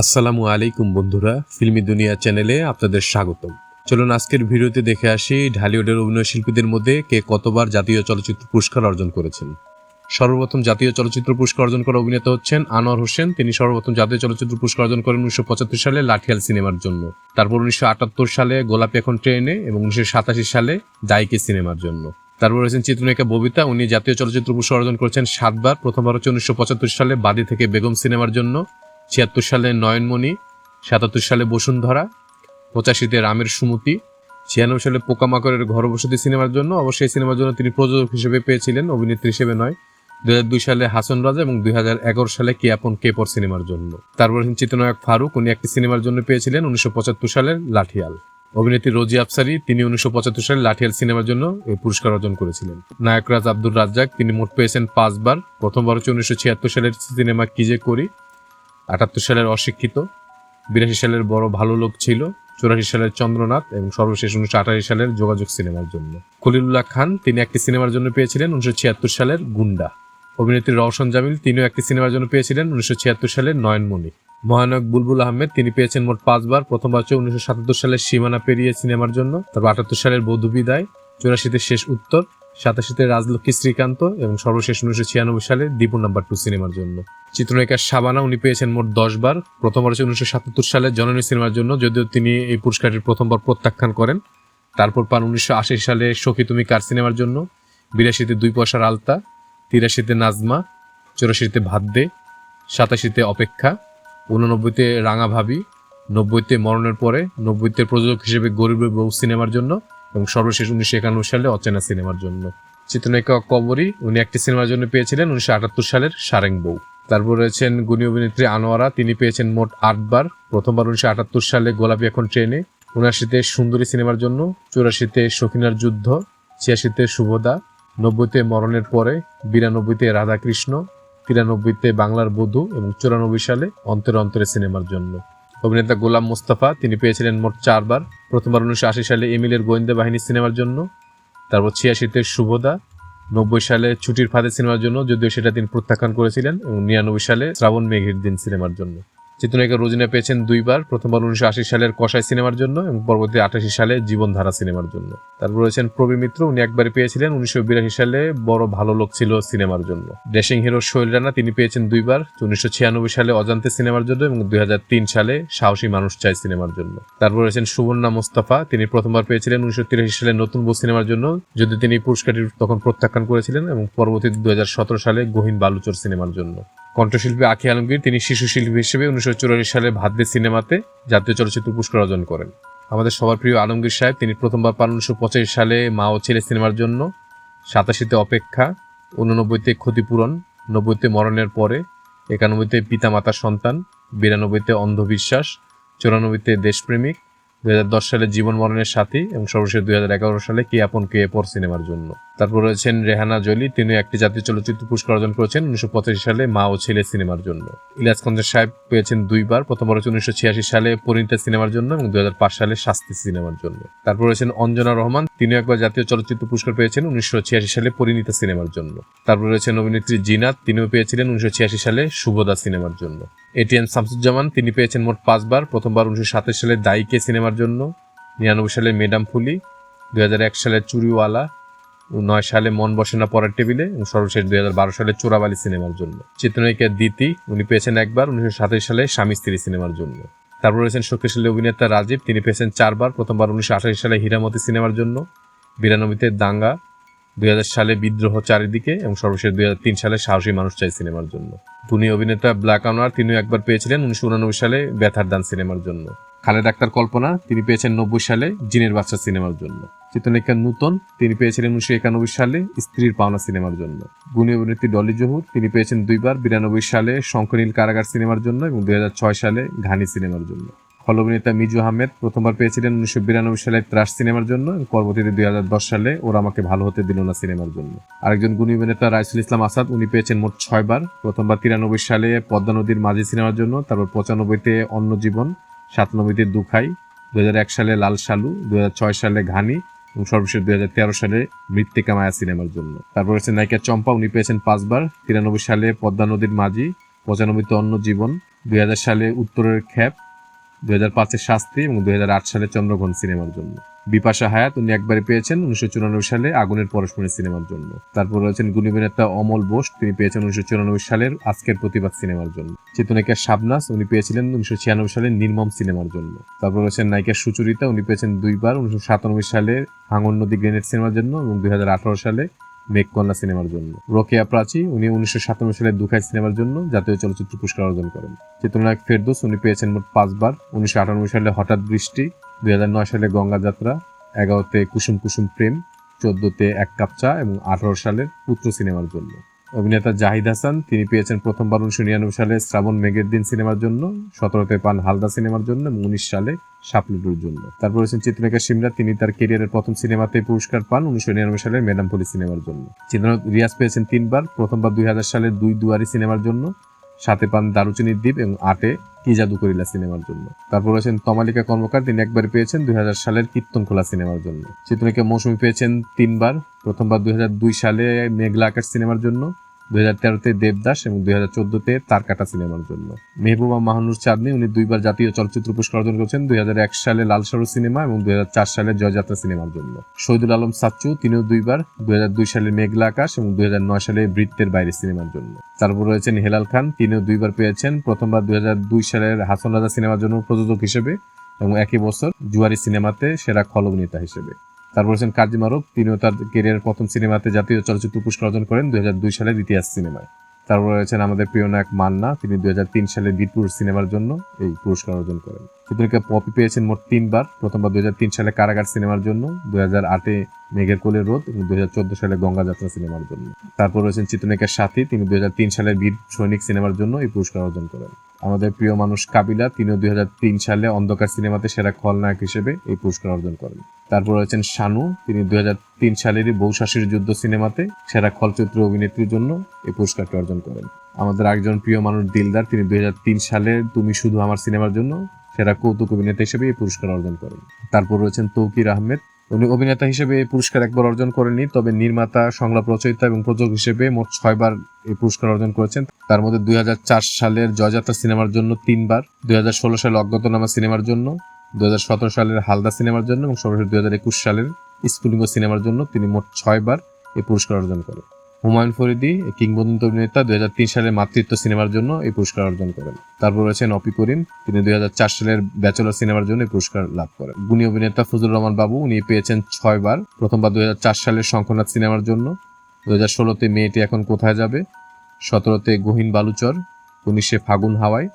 আসসালামু আলাইকুম বন্ধুরা, ফিল্মি দুনিয়া চ্যানেলে আপনাদের স্বাগতম। চলুন আজকের ভিডিওতে দেখে আসি ঢালিউডের অভিনয় শিল্পীদের মধ্যে কে কতবার জাতীয় চলচ্চিত্র পুরস্কার অর্জন করেছেন। সর্বপ্রথম জাতীয় চলচ্চিত্র পুরস্কার অর্জন করা অভিনেতা হচ্ছেন আনোয়ার হোসেন। তিনি সর্বপ্রথম জাতীয় চলচ্চিত্র পুরস্কার অর্জন করেন উনিশশো পঁচাত্তর সালে লাঠিয়াল সিনেমার জন্য। তারপর উনিশশো আটাত্তর সালে গোলাপি এখন ট্রেনে এবং উনিশশো সাতাশি সালে দায়িকে সিনেমার জন্য। তারপর রয়েছেন চিত্রনায়িকা ববিতা। উনি জাতীয় চলচ্চিত্র পুরস্কার অর্জন করেছেন সাতবার। প্রথমবার হচ্ছে উনিশশো পঁচাত্তর সালে বাদী থেকে বেগম সিনেমার জন্য। ছিয়াত্তর সালে নয়নমণি, সাতাত্তর সালে বসুন্ধরা, পঁচাশিতে রামের সুমতি, ছিয়ানব্বই সালে পোকামাকড়ের ঘরবসতি সিনেমার জন্য অবশ্যই এই সিনেমার জন্য তিনি প্রযোজক হিসেবে পেয়েছিলেন, অভিনেত্রী হিসেবে নয়। দু হাজার দুই সালে হাসন রাজা এবং দুই সালে কে আপন কে পর সিনেমার জন্য। তারপর চিত্রনায়ক ফারুক, উনি একটি সিনেমার জন্য পেয়েছিলেন উনিশশো পঁচাত্তর সালের লাঠিয়াল। অভিনেত্রী রোজি আফসারি, তিনি উনিশশো পঁচাত্তর সালে লাঠিয়াল সিনেমার জন্য এই পুরস্কার অর্জন করেছিলেন। নায়করাজ আব্দুর রাজ্জাক, তিনি মোট পেয়েছেন পাঁচবার। প্রথমবার হচ্ছে উনিশশো ছিয়াত্তর সালের সিনেমা কি যে করি আটাত্তর সালের অশিক্ষিত, বিরাশি সালের বড় ভালো লোক ছিল, চুরাশি সালের চন্দ্রনাথ এবং সর্বশেষ উনিশশো আঠাশি সালের যোগাযোগ সিনেমার জন্য। খলিলুল্লাহ খান, তিনি একটি সিনেমার জন্য পেয়েছিলেন উনিশশো ছিয়াত্তর সালের গুন্ডা। অভিনেত্রী রওশন জামিল, তিনিও একটি সিনেমার জন্য পেয়েছিলেন উনিশশো ছিয়াত্তর সালের নয়নমণি। মহানায়ক বুলবুল আহমেদ, তিনি পেয়েছেন মোট পাঁচবার প্রথমবার হচ্ছে উনিশশো সাতাত্তর সালের সীমানা পেরিয়ে সিনেমার জন্য, তারপর আটাত্তর সালের বধু বিদায়, চুরাশিতে শেষ উত্তর সাতাশিতে রাজলক্ষ্মী শ্রীকান্ত এবং সর্বশেষ উনিশশো ছিয়ানব্বই সালে দীপু নাম্বার টু সিনেমার জন্য। চিত্রনায়িকা শাবানা, উনি পেয়েছেন মোট দশ বার। প্রথমবার হচ্ছে উনিশশো সাতাত্তর সালে জননী সিনেমার জন্য, যদিও তিনি এই পুরস্কারটি প্রথমবার প্রত্যাখ্যান করেন। তারপর পান উনিশশো আশি সালে সখী তুমি কার সিনেমার জন্য? বিরাশিতে দুই পয়সার আলতা, তিরাশিতে নাজমা, চৌরাশিতে ভাদ্যে সাতাশিতে অপেক্ষা, উননব্বইতে রাঙা ভাবি, নব্বইতে মরণের পরে, নব্বইতে প্রযোজক হিসেবে গরিবের বউ সিনেমার জন্য এবং সর্বশেষ উনিশশো একানব্বই সালে অচেনা সিনেমার জন্য। চিত্রনায়িকা কবরী, উনি একটি সিনেমার জন্য পেয়েছিলেন উনিশশো আটাত্তর সালের সারেং বউ। তারপর রয়েছেন গুণী অভিনেত্রী আনোয়ারা, তিনি পেয়েছেন মোট আটবার প্রথমবার উনিশশো আটাত্তর সালে গোলাপি এখন ট্রেনে। উনআশিতে সুন্দরী সিনেমার জন্য, চুরাশিতে সখিনার যুদ্ধ, ছিয়াশিতে শুভদা, নব্বইতে মরণের পরে, বিরানব্বইতে রাধাকৃষ্ণ, তিরানব্বইতে বাংলার বধূ এবং চুরানব্বই সালে অন্তরে অন্তরে সিনেমার জন্য। অভিনেতা গোলাম মুস্তাফা, তিনি পেয়েছিলেন মোট চারবার। প্রথমবার উনিশশো আশি সালে এমিলের গোয়েন্দা বাহিনী সিনেমার জন্য। তারপর ছিয়াশিতে শুভদা নব্বই সালে ছুটির ফাঁদে সিনেমার জন্য, যদিও সেটা তিনি প্রত্যাখ্যান করেছিলেন, এবং নিরানব্বই সালে শ্রাবণ মেঘের দিন সিনেমার জন্য। চিত্রনায়িকা রোজিনা পেয়েছেন দুইবার। প্রথমবার উনিশশো আশি সালের কষাই সিনেমার জন্য এবং পরবর্তী আটাশি সালে জীবনধারা সিনেমার জন্য। তারপর রয়েছেন প্রবীর মিত্র, উনি একবার পেয়েছিলেন। উনিশশো বিরাশি সালে বড় ভালো লোক ছিল সিনেমার জন্য। ড্রেসিং হিরো শৈল রানা, তিনি পেয়েছেন দুইবার। উনিশশো ছিয়ানব্বই সালে অজান্তে সিনেমার জন্য এবং দুই হাজার তিন সালে সাহসী মানুষ চাই সিনেমার জন্য। তারপর রয়েছেন সুবর্ণা মোস্তফা, তিনি প্রথমবার পেয়েছিলেন উনিশশো তিরাশি সালে নতুন বউ সিনেমার জন্য। যদি তিনি পুরস্কারটি তখন প্রত্যাখ্যান করেছিলেন এবং হাজার সতেরো সালে গহীন বালুচর সিনেমার জন্য। কণ্ঠশিল্পী আখি আলমগীর, তিনি শিশু শিল্পী হিসেবে উনিশশো চুরাশি সালে ভাদ্যে সিনেমাতে জাতীয় চলচ্চিত্র পুরস্কার অর্জন করেন। আমাদের সবার প্রিয় আলমগীর সাহেব, তিনি প্রথমবার পান উনিশশো পঁচাশি সালে মা ও ছেলে সিনেমার জন্য। সাতাশিতে অপেক্ষা, উননব্বইতে ক্ষতিপূরণ, নব্বইতে মরণের পরে, একানব্বইতে পিতামাতার সন্তান, বিরানব্বইতে অন্ধবিশ্বাস, চুরানব্বইতে দেশপ্রেমিক দুই সালে জীবন মরণের সাথী এবং সর্বশেষ দুই হাজার এগারো সালে কে আপন, কে পর সিনেমার জন্য। তারপর রয়েছেন রেহানা জলি তিনি একটি জাতীয় চলচ্চিত্র পুরস্কার অর্জন করেছেন উনিশশো পঁচাশি সালে মা ও ছেলে সিনেমার জন্য। ইলিয়াস খন্দর সাহেব পেয়েছেন দুইবার প্রথমবার হচ্ছে উনিশশো সালে পরিণীতা সিনেমার জন্য এবং দুই হাজার পাঁচ সালে শাস্তি সিনেমার জন্য। তারপর রয়েছেন অঞ্জনা রহমান তিনি একবার জাতীয় চলচ্চিত্র পুরস্কার পেয়েছেন উনিশশো ছিয়াশি সালে পরিণীতা সিনেমার জন্য। তারপর রয়েছেন অভিনেত্রী জিনাত, তিনিও পেয়েছিলেন উনিশশো ছিয়াশি সালে শুভদা সিনেমার জন্য। এটিএন শামসুজ্জামান, তিনি পেয়েছেন মোট পাঁচবার, প্রথমবার উনিশশো সালে দায়িকে সিনেমার জন্য, নিরানব্বই সালে মেডাম ফুলি, দুই হাজার এক সালে চুরিওয়ালা নয় সালে মন বসে না পরের টেবিলে এবং সর্বশেষ দুই হাজার বারো সালে চোরাবালি সিনেমার জন্য। চিত্রনায়িকা দিতি, উনি পেয়েছেন একবার উনিশশো সাতাশ সালে স্বামী স্ত্রী সিনেমার জন্য। তারপর রয়েছেন শক্তিশালী অভিনেতা রাজীব। তিনি পেয়েছেন চারবার, প্রথমবার উনিশশো সালে হীরামতি সিনেমার জন্য। বিরানব্বইতে দাঙ্গা, দুই হাজার সালে বিদ্রোহ চারিদিকে এবং সর্বশেষ দুই হাজার তিন সালে সাহসী মানুষ চাই সিনেমার জন্য। গুণী অভিনেতা ব্ল্যাক আনোয়ার, তিনিও একবার পেয়েছিলেন উনিশশো সালে ব্যথার দান সিনেমার জন্য। খালেদ আক্তার কল্পনা, তিনি পেয়েছেন নব্বই সালে জিনের বাচ্চা সিনেমার জন্য। চিত্রনায়িকা নূতন, তিনি পেয়েছিলেন উনিশশো একানব্বই সালে স্ত্রীর পাওনা সিনেমার জন্য। গুণী অভিনেত্রী ডলি জহুর, তিনি পেয়েছেন দুইবার বিরানব্বই সালে শঙ্কনীল কারাগার সিনেমার জন্য এবং দুই হাজার ছয় সালে ঘানি সিনেমার জন্য। ফল অভিনেতা মিজু আহমেদ প্রথমবার পেয়েছিলেন উনিশশো বিরানব্বই সালে ত্রাস সিনেমার জন্য পরবর্তীতে দুই হাজার দশ সালে ওরা আমাকে ভালো হতে দিল না সিনেমার জন্য। আরেকজন গুণী অভিনেতা রাইসুল ইসলাম আসাদ, উনি পেয়েছেন মোট ছয়বার, প্রথমবার তিরানব্বই সালে পদ্মা নদীর মাঝি সিনেমার জন্য, তারপর পঁচানব্বইতে অন্য জীবন সাতানব্বইতে দুখাই, দুহাজার এক সালে লাল সালু দুই হাজার ছয় সালে ঘানি এবং সর্বশেষ দুই হাজার তেরো সালে মৃত্তিকা মায়া সিনেমার জন্য। তারপর হচ্ছে নায়িকা চম্পা, উনি পেয়েছেন পাঁচবার, তিরানব্বই সালে পদ্মা নদীর মাঝি, পঁচানব্বইতে অন্য জীবন দুই হাজার সালে উত্তরের খ্যাপ দুই হাজার পাঁচের শাস্তি এবং দুই হাজার আট সালে চন্দ্রঘন সিনেমার জন্য। বিপাশা হায়াত, উনি একবারে পেয়েছেন উনিশশো চুরানব্বই সালে আগুনের পরশমণি সিনেমার জন্য। তারপর রয়েছেন গুণী অভিনেতা অমল বোস, তিনি পেয়েছেন উনিশশো চুরানব্বই সালের আজকের প্রতিবাদ সিনেমার জন্য। চিত্রনায়িকা শাবনাস, উনি পেয়েছিলেন উনিশশো ছিয়ানব্বই সালের নির্মম সিনেমার জন্য। তারপর রয়েছেন নায়িকা সুচরিতা, উনি পেয়েছেন দুইবার উনিশশো সাতানব্বই সালে ভাঙন নদী গ্রেনেড সিনেমার জন্য এবং দুই হাজার আঠারো সালে মেঘকন্যা সিনেমার জন্য। রোকেয়া প্রাচী, উনি উনিশশো সাতানব্বই সালে দুখাই সিনেমার জন্য জাতীয় চলচ্চিত্র পুরস্কার অর্জন করেন। চিত্রনায়ক ফেরদোস, উনি পেয়েছেন মোট পাঁচবার। উনিশশো আটানব্বই সালে হঠাৎ বৃষ্টি দুই হাজার নয় সালে গঙ্গা যাত্রা এগারোতে কুসুম কুসুম প্রেম, চোদ্দতে এক কাপ চা এবং আঠারো সালের পুত্র সিনেমার জন্য। অভিনেতা জাহিদ হাসান, তিনি পেয়েছেন প্রথমবার উনিশশো নিরানব্বই সালে শ্রাবণ মেঘের দিন সিনেমার জন্য, সতেরোতে পান হালদা সিনেমার জন্য এবং উনিশ সালে সাপলুটুর জন্য। তারপর রয়েছেন চিত্রনায়িকা সিমরা তিনি তার কেরিয়ারের প্রথম সিনেমাতে পুরস্কার পান উনিশশো নিরানব্বই সালের ম্যাডাম পলি সিনেমার জন্য। চিত্রনায়ক রিয়াজ পেয়েছেন তিনবার, প্রথমবার দুই হাজার সালের দুই দুয়ারি সিনেমার জন্য সাথে পান দারুচিনির দ্বীপ এবং আটে কি জাদু করিলা সিনেমার জন্য। তারপর রয়েছেন তমালিকা কর্মকার, তিনি একবার পেয়েছেন দুই হাজার সালের কীর্তন খোলা সিনেমার জন্য। চিত্রনায়িকা মৌসুমী পেয়েছেন তিনবার, প্রথমবার দুই হাজার দুই সালে মেঘলা আকাশ সিনেমার জন্য। দুই হাজার তেরোতে দেবদাস এবং দুই হাজার চোদ্দতে তারকাটা সিনেমার জন্য। মেহবুবা মাহানুর চাঁদনি, উনি দুইবার জাতীয় চলচ্চিত্র পুরস্কার অর্জন করেছেন, দুই হাজার এক সালে লাল সরু সিনেমা এবং দুই হাজার চার সালে জয়যাত্রা সিনেমার জন্য। শহীদুল আলম সাচ্চু, তিনিও দুইবার, দুই হাজার দুই সালে মেঘলা আকাশ এবং দুই হাজার নয় সালে বৃত্তের বাইরে সিনেমার জন্য। তারপর রয়েছেন হেলাল খান, তিনিও দুইবার পেয়েছেন, প্রথমবার দুই হাজার দুই সালের হাসন রাজা সিনেমার জন্য প্রযোজক হিসেবে এবং একই বছর জুয়ারি সিনেমাতে সেরা খল অভিনেতা হিসেবে। তারপর রয়েছেন কাজী মারুফ। তিনিও তার ক্যারিয়ারের প্রথম সিনেমাতে জাতীয় চলচ্চিত্র পুরস্কার অর্জন করেন দুই হাজার দুই সালের ইতিহাস সিনেমায়। তারপর রয়েছেন আমাদের প্রিয় নায়ক মান্না। তিনি দুই হাজার তিন সালে বীরপুর সিনেমার জন্য এই পুরস্কার অর্জন করেন। চিত্রনায়িকা পপি পেয়েছেন মোট তিনবার, প্রথমবার দুই হাজার তিন সালে কারাগার সিনেমার জন্য, দুই হাজার আটে মেঘের কোলের রোদ এবং দুই হাজার চোদ্দ সালে গঙ্গা যাত্রা সিনেমার জন্য। তারপর রয়েছেন চিত্রনায়িকার সাথী। তিনি দুই সালের বীর সৈনিক সিনেমার জন্য এই পুরস্কার অর্জন করেন। আমাদের প্রিয় মানুষ কাবিলা, তিনিও দুই হাজার তিন সালে অন্ধকার সিনেমাতে সেরা খলনায়ক হিসেবে এই পুরস্কার অর্জন করেন। তারপর রয়েছেন শানু। তিনি হাজার তিন সালেরই বৌশাসীর যুদ্ধ সিনেমাতে সেরা খলচিত্র অভিনেত্রীর জন্য এই পুরস্কারটি অর্জন করেন। আমাদের একজন প্রিয় মানুষ দিলদার, তিনি দুই হাজার তিন সালে তুমি শুধু আমার সিনেমার জন্য সেরা কৌতুক অভিনেতা হিসেবে এই পুরস্কার অর্জন করেন। তারপর রয়েছেন তৌকির আহমেদ। উনি অভিনেতা হিসেবে এই পুরস্কার একবার অর্জন করেননি, তবে নির্মাতা সংলাপ রচয়িতা এবং প্রযোজক হিসেবে মোট ছয়বার এই পুরস্কার অর্জন করেছেন। তার মধ্যে দুই হাজার চার সালের জয়যাত্রা সিনেমার জন্য তিনবার, দুই হাজার ষোলো সালে অজ্ঞাতনামা সিনেমার জন্য দুই হাজার সতেরো সালের হালদা সিনেমার জন্য এবং সর্বশেষ দুই সালের স্ফুলিঙ্গ সিনেমার জন্য তিনি মোট ছয়বার এই পুরস্কার অর্জন করেন। হুমায়ুন ফরিদি কিংবদন্ত অভিনেতা দুই সালের মাতৃত্ব সিনেমার জন্য এই পুরস্কার অর্জন করেন। তারপর রয়েছেন অপি করিম, তিনি দুই সালের ব্যাচেলর সিনেমার জন্য এই পুরস্কার লাভ করেন। গুণী অভিনেতা ফজলুর রহমান বাবু, উনি পেয়েছেন ছয়বার প্রথমবার দুই হাজার চার সালের শঙ্খনাথ সিনেমার জন্য। দু হাজার ষোলোতে মেয়েটি এখন কোথায় যাবে? সতেরোতে গহীন বালুচর, উনিশে ফাগুন হাওয়ায়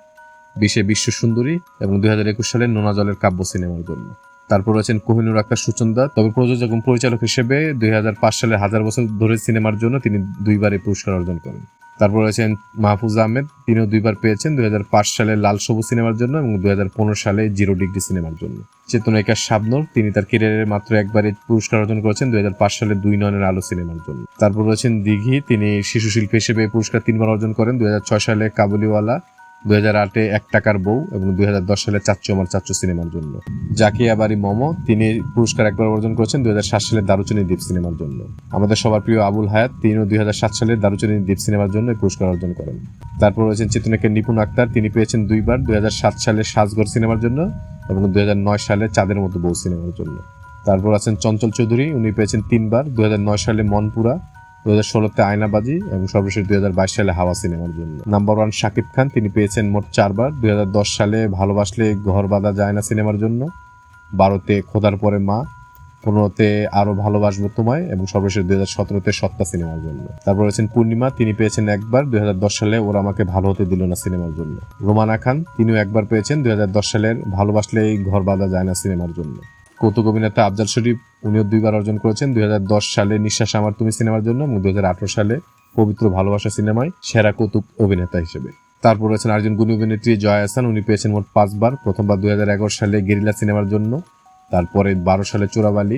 বিশে বিশ্ব সুন্দরী এবং দুই হাজার একুশ সালের নোনা জলের কাব্য সিনেমার জন্য। তারপর রয়েছেন কোহিনুর আক্তার, সুচন্দা। তবে প্রযোজক এবং পরিচালক হিসেবে দুই হাজার পাঁচ সালে হাজার বছর ধরে সিনেমার জন্য তিনি দুইবার এই পুরস্কার অর্জন করেন। তারপর রয়েছেন মাহফুজ আহমেদ, তিনিও দুইবার পেয়েছেন দুই হাজার পাঁচ সালে লাল সবুজ সিনেমার জন্য এবং দুই হাজার পনেরো সালে জিরো ডিগ্রি সিনেমার জন্য। চেতনায়িকা শাবনর, তিনি তার কেরিয়ারের মাত্র একবার এই পুরস্কার অর্জন করেছেন দুই হাজার পাঁচ সালে দুই নয়নের আলো সিনেমার জন্য। তারপর রয়েছেন দিঘি, তিনি শিশু শিল্পী হিসেবে এই পুরস্কার তিনবার অর্জন করেন দুই হাজার ছয় সালে কাবুলিওয়ালা। দুই হাজার আটে এক টাকার বউ এবং দুই হাজার দশ সালে চাচ্চু আমার চাচ্চু সিনেমার জন্য। জাকিয়া বাড়ি মমো, তিনি পুরস্কার একবার অর্জন করেছেন দুই হাজার সাত সালে দারুচিনি দ্বীপ সিনেমার জন্য। আমাদের সবার প্রিয় আবুল হায়াত, তিনিও দুই হাজার সাত সালে দারুচিনি দ্বীপ সিনেমার জন্য পুরস্কার অর্জন করেন। তারপর রয়েছেন চিত্রনায়িকা নিপুণ আক্তার, তিনি পেয়েছেন দুইবার দুই হাজার সাত সালে সাজগড় সিনেমার জন্য এবং দুই হাজার নয় সালে চাঁদের মতো বউ সিনেমার জন্য। তারপর আছেন চঞ্চল চৌধুরী, উনি পেয়েছেন তিনবার, দুই হাজার নয় সালে মনপুরা দু হাজার ষোলোতে আয়নাবাজি এবং সর্বশেষ দুই হাজার বাইশ সালে হাওয়া সিনেমার জন্য। নাম্বার ওয়ান শাকিব খান, তিনি পেয়েছেন মোট চারবার। দুই হাজার দশ সালে ভালোবাসলে ঘর বাঁধা যায় না সিনেমার জন্য। বারোতে খোদার পরে মা। পনেরোতে আরও ভালোবাসবো তোমায় এবং সর্বশেষ দুই হাজার সতেরোতে সত্তা সিনেমার জন্য। তারপর রয়েছেন পূর্ণিমা, তিনি পেয়েছেন একবার। দুই হাজার দশ সালে ওরা আমাকে ভালো হতে দিল না সিনেমার জন্য। রোমানা খান, তিনিও একবার পেয়েছেন। দুই হাজার দশ সালের ভালোবাসলে ঘর বাঁধা যায় না সিনেমার জন্য। কৌতুক অভিনেতা আফজাল শরীফ, উনিও দুইবার অর্জন করেছেন। দুই হাজার দশ সালে নিঃশ্বাস আমার তুমি সিনেমার জন্য এবং দুই হাজার আঠারো সালে পবিত্র ভালোবাসা সিনেমায় সেরা কৌতুক অভিনেতা হিসেবে। তারপর রয়েছেন আরেকজন গুণী অভিনেত্রী জয়া আসান উনি পেয়েছেন মোট পাঁচবার। প্রথমবার দুই হাজার এগারো সালে গেরিলা সিনেমার জন্য। তারপরে বারো সালে চোরাবালি,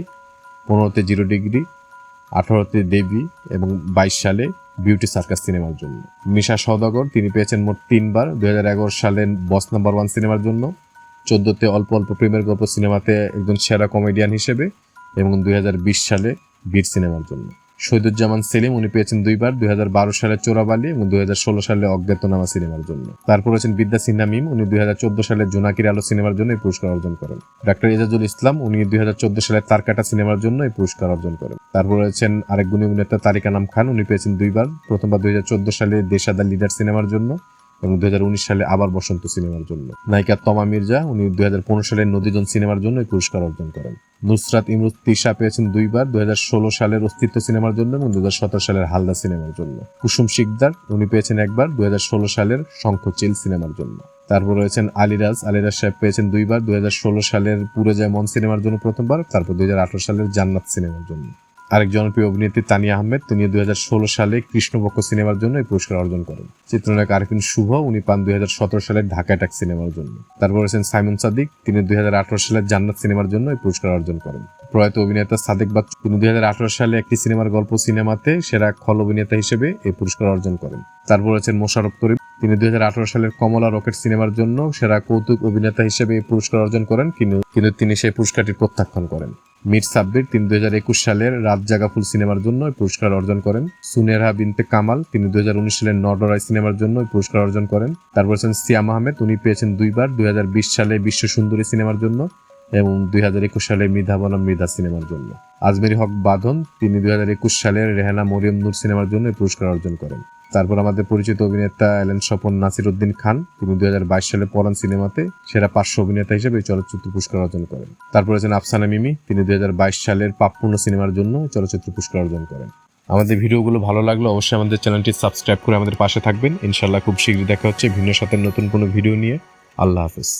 পনেরোতে জিরো ডিগ্রি, আঠারোতে দেবী এবং বাইশ সালে বিউটি সার্কাস সিনেমার জন্য। মিশা সওদাগর, তিনি পেয়েছেন মোট তিনবার। দুই হাজার এগারো সালে বস নাম্বার ওয়ান সিনেমার জন্য। চোদ্দতে অল্প অল্প প্রেমের গল্প সিনেমাতে একজন সেরা কমেডিয়ান হিসেবে এবং দুই হাজার বিশ সালে বীর সিনেমার জন্য। শহীদুজ্জামান সেলিম, উনি পেয়েছেন দুইবার, দুই হাজার বারো সালে চোরাবালি এবং দুই সালে অজ্ঞাতনামা সিনেমার জন্য। তারপর আছেন বিদ্যা সিনহা মিম, উনি দুই হাজার চোদ্দ সালে জোনাকির আলো সিনেমার জন্য এই পুরস্কার অর্জন করেন। ডাক্তার এজাজুল ইসলাম, উনি দুই হাজার চোদ্দ সালে তারকাটা সিনেমার জন্য এই পুরস্কার অর্জন করেন। তারপর রয়েছেন আরেক গুণী অভিনেতা তারিকা নাম খান, উনি পেয়েছেন দুইবার, প্রথমবার দুই হাজার চোদ্দ সালে দেশাদা লিডার সিনেমার জন্য। এবং দুই হাজার উনিশ সালে আবার বসন্ত সিনেমার জন্য। নায়িকা তমা মির্জা, উনি দুই সালে নদীজন সিনেমার জন্য এই পুরস্কার অর্জন করেন। নুসরাত ইমরুজ তিশা পেয়েছেন দুইবার, দুই হাজার ষোলো সালের অস্তিত্ব সিনেমার জন্য এবং দুই হাজার সতেরো সালের হালদা সিনেমার জন্য। কুসুম শিকদার, উনি পেয়েছেন একবার, দুই হাজার ষোলো সালের শঙ্খচিল সিনেমার জন্য। তারপর রয়েছেন আলিরাজ আলিরাজ সাহেব পেয়েছেন দুইবার, দুই হাজার ষোলো সালের পুরে যায় মন সিনেমার জন্য প্রথমবার, তারপর দুই হাজার আঠারো সালের জান্নাত সিনেমার জন্য। আরেক জনপ্রিয় অভিনেত্রী তানিয়া আহমেদ, তিনি দুই হাজার ষোলো সালে কৃষ্ণপক্ষ সিনেমার জন্য এই পুরস্কার অর্জন করেন। চিত্রনায়ক আরিফিন শুভ, উনি পান দুই সালের ঢাকা অ্যাটাক সিনেমার জন্য। তারপর রয়েছেন সাইমন সাদিক, তিনি দুই সালের জান্নাত সিনেমার জন্য এই পুরস্কার অর্জন করেন। প্রয়াত অভিনেতা সাদেক বাচ্চু, তিনি দুই হাজার আঠারো সালে একটি সিনেমার গল্প সিনেমাতে সেরা খল অভিনেতা হিসেবে এই পুরস্কার অর্জন করেন। তারপর রয়েছেন মোশারফ করিম, তিনি দুই হাজার আঠারো সালের কমলা রকেট সিনেমার জন্য সেরা কৌতুক অভিনেতা হিসেবে এই পুরস্কার অর্জন করেন কিন্তু তিনি সেই পুরস্কারটি প্রত্যাখ্যান করেন। মীর সাব্বির তিনি দুই হাজার একুশ সালের রাত জাগা ফুল সিনেমার জন্য পুরস্কার অর্জন করেন। সুনেরহা বিনতে কামাল, তিনি দুই হাজার উনিশ সালের নডরাই সিনেমার জন্য পুরস্কার অর্জন করেন। তারপর আছেন সিয়াম আহমেদ, উনি পেয়েছেন দুইবার, দুই হাজার বিশ সালে বিশ্ব সুন্দরী সিনেমার জন্য এবং দুই হাজার একুশ সালে মৃধা বনাম মৃধা সিনেমার জন্য। আজমেরি হক বাঁধন, তিনি দুই হাজার একুশ সালের রেহানা মরিয়ম নূর সিনেমার জন্য পুরস্কার অর্জন করেন। তারপর আমাদের পরিচিত অভিনেতা এলেন স্বপন নাসির উদ্দিন খান। তিনি দুই সালে পরান সিনেমাতে সেরা পার্শ্ব অভিনেতা হিসেবে এই চলচ্চিত্র পুরস্কার অর্জন করেন। তারপর আছেন আফসানা মিমি। তিনি দুই হাজার বাইশ সালের পাপপূর্ণ সিনেমার জন্য চলচ্চিত্র পুরস্কার অর্জন করেন। আমাদের ভিডিওগুলো ভালো লাগলে অবশ্যই আমাদের চ্যানেলটি সাবস্ক্রাইব করে আমাদের পাশে থাকবেন। ইনশাল্লাহ খুব শীঘ্রই দেখা হচ্ছে ভিন্ন সাথে নতুন কোনো ভিডিও নিয়ে। আল্লাহ হাফিজ।